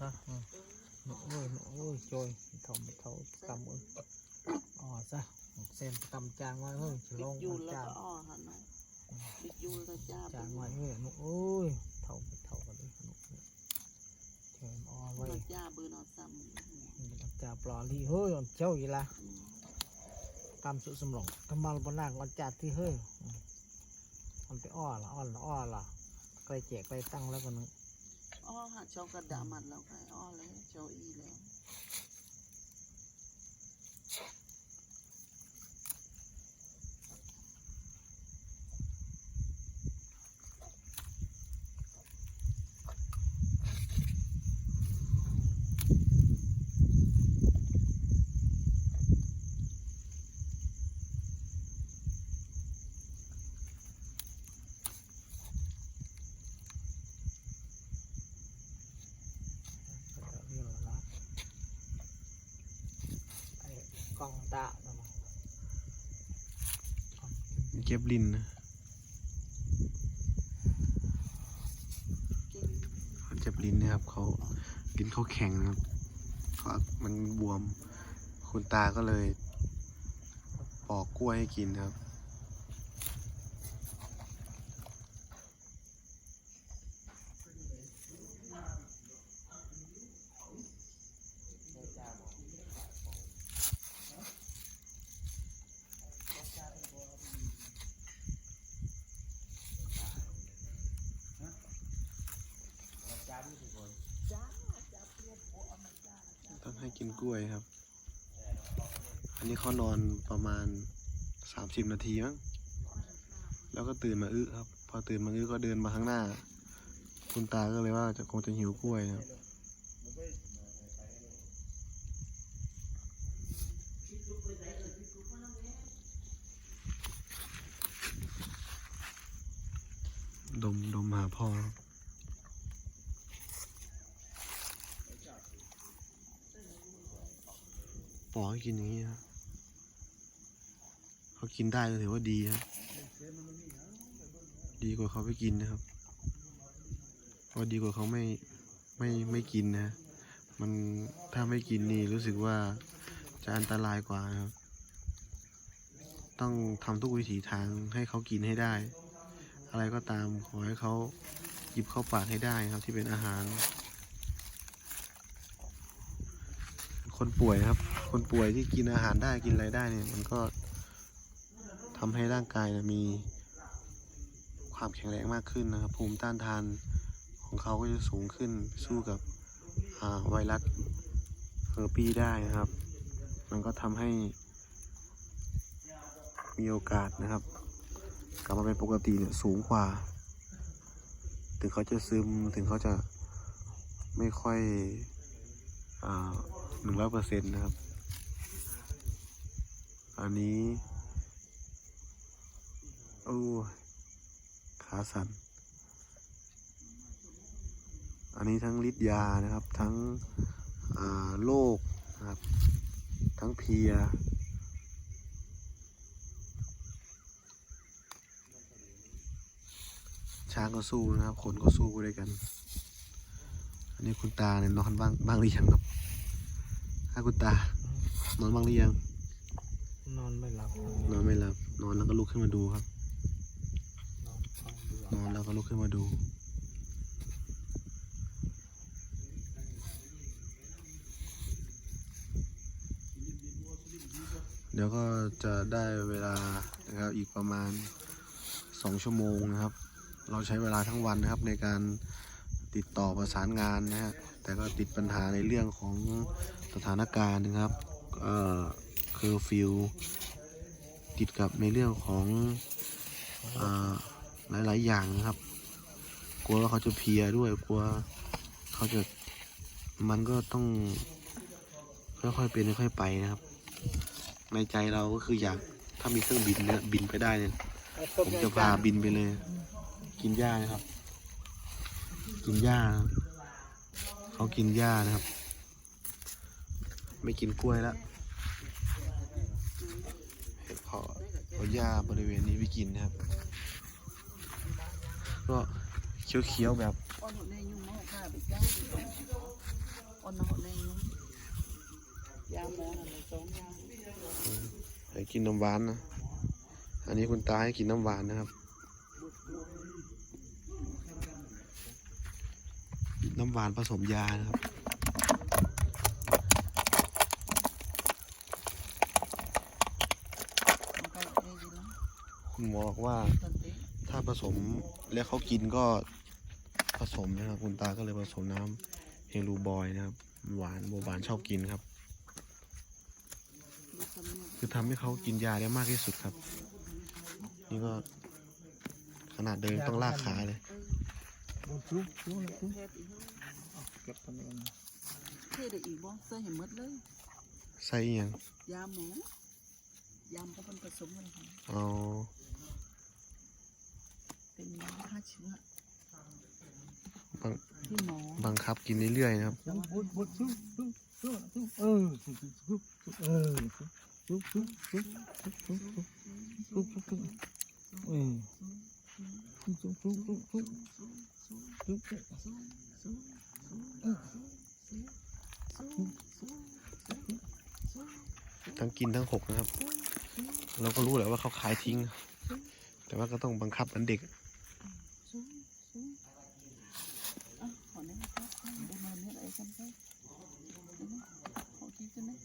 ซะอืมหนูโอ้ยหนูโอ้ยโจยเท่าเท่ากำมืออ๋อซะเส้นกำจางไว้เฮ้ยฉลองยูมันแล้วจางก็อ้อหันนะบิดยูแล้วจ้าจางไว้เฮ้ยหนูโอ้ยเท่าเท่ากันดิหนูเชิญอ๋อไว้เราจ้าเบอร์นอนซ้มันจะปลอลีเฮ้ยอ่อนเจ้าอีละกำสุดสมองกำมาลบนนางอ่อนจัดที่เฮ้ยอืมมันไปอ้อละอ้อนละอ้อละไกลแจกไปตั้งแล้วกันนึงำอ้อหัน เจ้ากระดามันแล้วไงอ้อแล้วเจ้าอีแล้ว เรื่องละไอ้ กล้องตาเนาะเก็บลินนะเก่งเขาเจ็บลิ้นนะครับเขาลิ้นเขาแข็งนะครับเขามันบวม คุณตาก็เลยปอกกล้วยให้กินครับ กินกล้วยครับ อันนี้เขานอนประมาณสามสิบนาทีมั้ง แล้วก็ตื่นมาอึครับ พอตื่นมาอึก็เดินมาข้างหน้า คุณตาก็เลยว่าจะคงจะหิวกล้วยครับดมดมหาพ่อครับ ปอให้กินอย่างนี้ครับเขากินได้ก็ถือว่าดีครับดีกว่าเขาไม่กินนะครับเพราะดีกว่าเขาไม่ไม่ไม่กินนะ มันถ้าไม่กินนี่รู้สึกว่าจะอันตรายกว่าครับ ต้องทำทุกวิถีทางให้เขากินให้ได้ อะไรก็ตามขอให้เขาหยิบเข้าปากให้ได้ครับที่เป็นอาหาร คนป่วยครับ คนป่วยที่กินอาหารได้กินอะไรได้เนี่ย มันก็ทำให้ร่างกายนะมีความแข็งแรงมากขึ้นนะครับ ภูมิต้านทานของเขาก็จะสูงขึ้นสู้กับไวรัสเฮอร์ปีได้นะครับ มันก็ทำให้ มีโอกาสนะครับ กลับมาเป็นปกติเนี่ยสูงกว่า ถึงเขาจะซึมถึงเขาจะไม่ค่อยอ่า หนึ่งร้อยเปอร์เซ็นต์นะครับ อันนี้โอ้ขาสันอันนี้ทั้งฤทธิ์ยานะครับ ทั้งโรคนะครับ ทั้งเพียช้างก็สู้นะครับ คนก็สู้ด้วยกัน อันนี้คุณตาเนี่ยนอนบ้างบ้างหรือยังครับ ถ้าคุณตานอนบ้างหรือยัง นอนไม่หลับนอนไม่หลับ นอนแล้วก็ลุกขึ้นมาดูครับ นอนฟังดูนอนแล้วก็ลุกขึ้นมาดูเดี๋ยวก็จะได้เวลานะครับอีกประมาณสองชั่วโมงนะครับ เราใช้เวลาทั้งวันนะครับในการติดต่อประสานงานนะฮะแต่ก็ติดปัญหาในเรื่องของ สถานการณ์นะครับเอ่อเคอร์ฟิวติดกับในเรื่องของอ่าหลาย ๆ อย่างนะครับ กลัวว่าเขาจะเพียด้วย กลัวเขาจะมันก็ต้องค่อย ๆ เป็นค่อย ๆ ไปนะครับ ในใจเราก็คืออยากถ้ามีเครื่องบินเนี่ยบินไปได้เนี่ยผมจะพาบินไปเลย กินหญ้านะครับ กินหญ้าเขากินหญ้านะครับ ไม่กินกล้วยแล้วเห็ดเพาะเอาหญ้าบริเวณนี้ไปกินนะครับ ก็เขียวๆแบบให้กินน้ำหวานนะ อันนี้คุณตาให้กินน้ำหวานนะครับ น้ำหวานผสมยานะครับ มันก็เอ้ยดีแล้ว คุณหมอบอกว่าตอนนี้ถ้าผสมแล้วเขากินก็ผสมนะครับ คุณตาก็เลยผสมน้ำเฮลูบอยนะครับ หวานโบหวานชอบกินครับลูกคนนี้คือทำให้เขากินยาได้มากที่สุดครับ นี่ก็ขนาดเดินต้องลากขาเลยดูจุ๊บจุ๊บจุ๊บเทศอีกแล้วเก็บตัวนี้นะเทศได้อีกบ่เสื้อเห็นหมดเลยใส่อหย่างยาหมอยามก็เป็นผสมกันค่ะเอาเป็นยาฆ่า เชื้อบังที่หมอบังคับกินเรื่อยๆนะครับจุ๊บจุ๊บจุ๊บจุ๊บจุ๊บจุ๊บจุ๊บเออจุ๊บจุ๊บจุ๊บเออจุ๊บจุ๊บจุ๊บจุ๊บจุ๊บจุ๊บจุ๊บจุ๊บจุ๊บเออจุ๊บจุ๊บจุ๊บจุ๊บจุ๊บจุ๊บทั้งกินทั้งหกนะครับ เราก็รู้แหละว่าเขาขายทิ้ง แต่ว่าก็ต้องบังคับเหมือนเด็ก อะขอแนะครับได้มาเนี่ยอะไรกันไปขอคิดกันนะ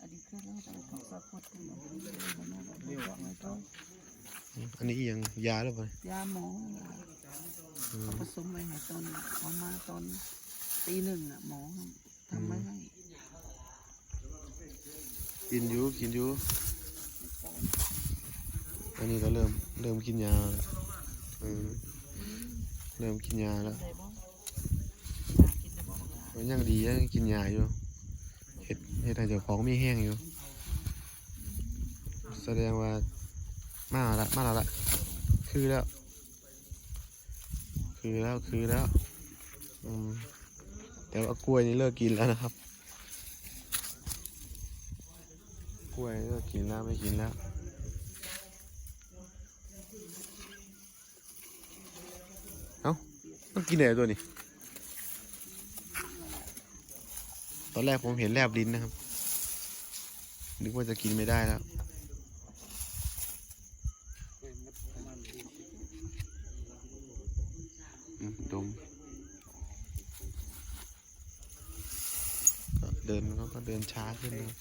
อดีตเคยเล่าอะไรของสักคนที่หมอไม่ได้มาแม่บอกไม่บอกไม่ก็ อันนี้อีกอยังยาหรือเปล่า ยาหมออืมเขาผสมไว้ให้ตอนเขามาตอนตีหนึ่งอะหมอทำไม่ให้กินอยูกินอยูอันนี้ก็เริ่มเริ่มกินยาแล้วอืมเริ่มกินยาแล้วได้บ้างกินได้บ้างมันยังดียังกินยาอยู่เห็ดเห็ดให้เจ้าของมีแห้งอยู่ แสดงว่า มาละมาแล้วละคือแล้ว คือแล้วคือแล้วอืมแต่ว่ากล้วยนี่เลิกกินแล้วนะครับ กล้วยเลิกกินแล้วไม่กินแล้วเอ้าต้องกินไหนตัวนี้ตอนแรกผมเห็นแลบลิ้นนะครับ นึกว่าจะกินไม่ได้แล้ว ดมก็เดินเขาก็เดินช้าขึ้นนะ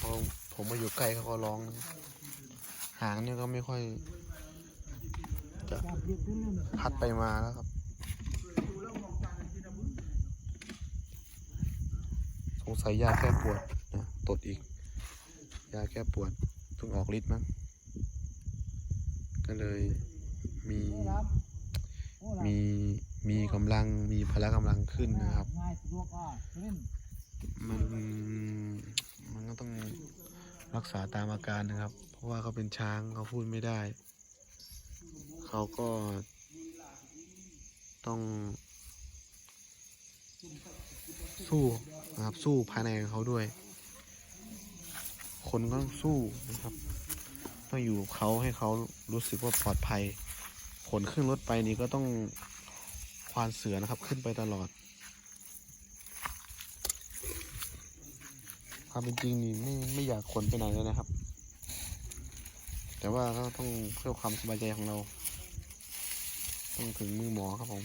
พอผมมาอยู่ใกล้เขาก็ร้อง หางเนี่ยก็ไม่ค่อย จะพัดไปมาแล้วครับ สงสัยยาแก้ปวดนะตดอีก ยาแก้ปวดเพิ่งออกฤทธิ์มั้ง ก็เลยมีมีมีกำลังมีพละกำลังขึ้นนะครับง่ายสะดวกอะเล่นมันมันก็ต้องรักษาตามอาการนะครับ เพราะว่าเขาเป็นช้างเขาพูดไม่ได้ เขาก็ต้องสู้นะครับสู้ภายในของเขาด้วย คนก็ต้องสู้นะครับ ต้องอยู่กับเขาให้เขารู้สึกว่าปลอดภัย ขนขึ้นรถไปนี่ก็ต้องควานเสือนะครับ ขึ้นไปตลอด ความเป็นจริงนี่ไม่ไม่อยากขนไปไหนเลยนะครับ แต่ว่าก็ต้องเพื่อความสบายใจของเรา ต้องถึงมือหมอครับผม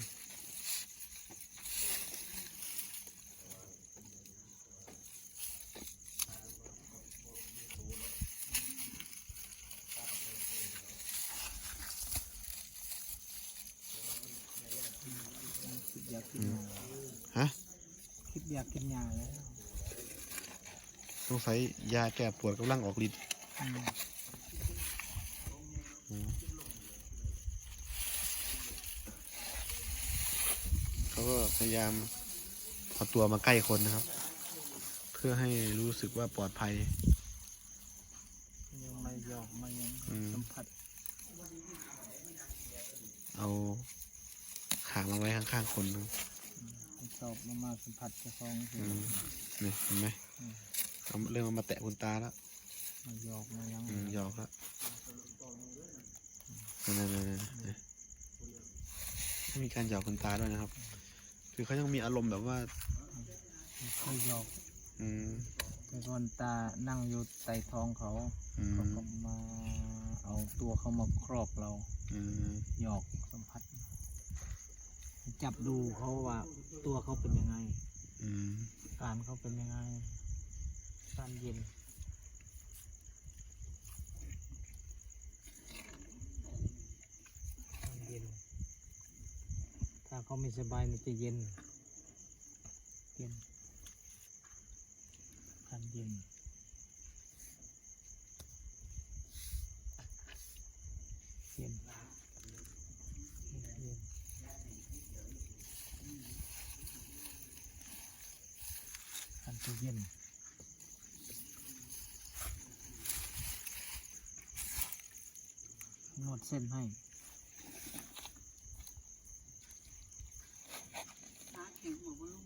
คิดอยา กินยาฮะ คิดอยากกินยาแล้วสงสัยยาแก้ปวดกำลังออกฤทธิ์อืมอืมเขาก็พยายามเอาตัวมาใกล้คนนะครับ เพื่อให้รู้สึกว่าปลอดภัย ยังไม่ยอมมายัง อืม สัมผัส เอา ขามาไว้ข้างๆคนนะให้ชอบมามาสัมผัสเจ้าของสิอืมนี่เห็นไหมเอาเริ่มเอามาแตะคุณตาแล้วมายอกมายังอืมหยอกแล้วนั่นนั่นนั่นนั่นเอมีการหยอกคุณตาด้วยนะครับ คือเขายังมีอารมณ์แบบว่าเคยหยอกอืม แต่ก่อนตานั่งอยู่ใต้ท้องเขาอืเขามก็มาเอาตัวเขามาครอบเราอืม หยอกสัมผัส จับดูเขาว่าตัวเขาเป็นยังไงอืมการเขาเป็นยังไงการเย็นการเย็น ถ้าเขาไม่สบายมันจะเย็น เย็นการเย็นเย็น เย็น การจะเย็นนวดเส้นให้ตาแข็งหัวบอลลูน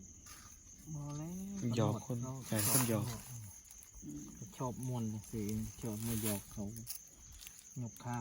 พอแล้วหยอกคนเขาแฟนคนหยอกอืมเขาชอบมวนสิชอบมาหยอกเขาหยอกขา